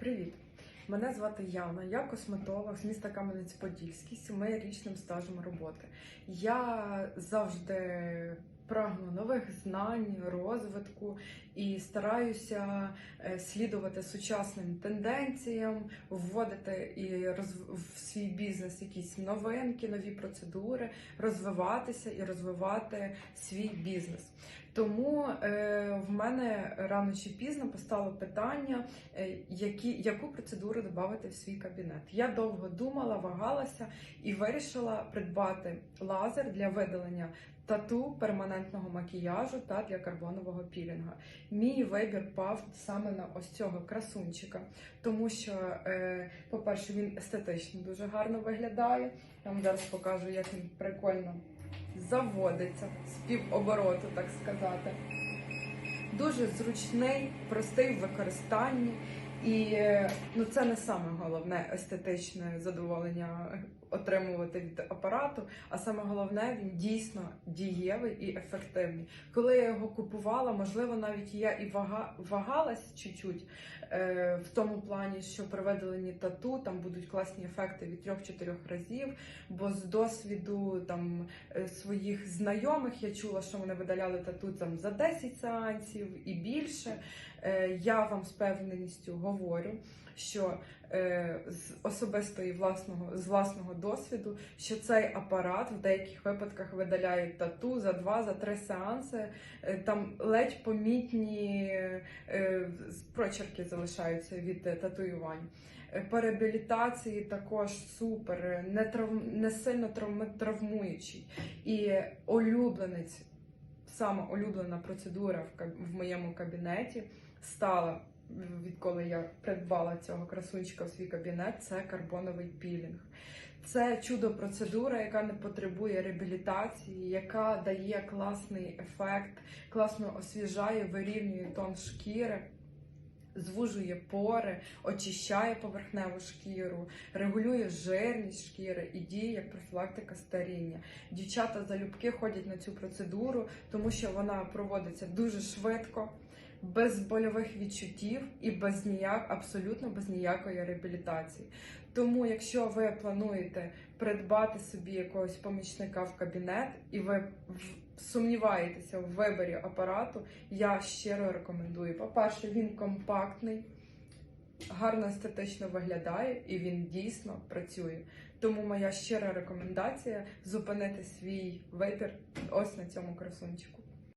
Привіт! Мене звати Яна, я косметолог з міста Кам'янець-Подільський з річним стажем роботи. Я завжди прагну нових знань, розвитку і стараюся е, слідувати сучасним тенденціям, вводити і в свій бізнес якісь новинки, нові процедури, розвиватися і розвивати свій бізнес. Тому е, в мене рано чи пізно постало питання, е, які, яку процедуру додати в свій кабінет. Я довго думала, вагалася і вирішила придбати лазер для видалення тату, перманентного макіяжу та для карбонового пілінга. Мій вибір пав саме на ось цього красунчика, тому що, е, по-перше, він естетично дуже гарно виглядає. Я вам зараз покажу, як він прикольно заводиться з півобороту, так сказати. Дуже зручний, простий в використанні. І е, ну, це не саме головне естетичне задоволення отримувати від апарату, а саме головне, він дійсно дієвий і ефективний. Коли я його купувала, можливо, навіть я і вага, вагалась чуть-чуть е, в тому плані, що при тату там будуть класні ефекти від 3-4 разів. Бо з досвіду там е, своїх знайомих я чула, що вони видаляли тату там за 10 сеансів і більше. Е, Я вам з певненістю говорю, що з особистої власного з власного досвіду, що цей апарат в деяких випадках видаляє тату за 2-3 сеанси. Е, Там ледь помітні е, прочерки залишаються від е, татуювань. Е, По реабілітації також супер, е, не, трав... не сильно травм... травмуючий. І улюбленець, сама улюблена процедура в моєму кабінеті стала, відколи я придбала цього красунчика в свій кабінет, це карбоновий пілінг. Це чудо процедура, яка не потребує реабілітації, яка дає класний ефект, класно освіжає, вирівнює тон шкіри. Звужує пори, очищає поверхневу шкіру, регулює жирність шкіри і діє як профілактика старіння. Дівчата залюбки ходять на цю процедуру, тому що вона проводиться дуже швидко, без больових відчуттів і без ніяк, абсолютно без ніякої реабілітації. Тому, якщо ви плануєте придбати собі якогось помічника в кабінет і ви сумніваєтеся в виборі апарату, я щиро рекомендую. По-перше, він компактний, гарно естетично виглядає і він дійсно працює. Тому моя щира рекомендація зупинити свій вибір ось на цьому красунчику.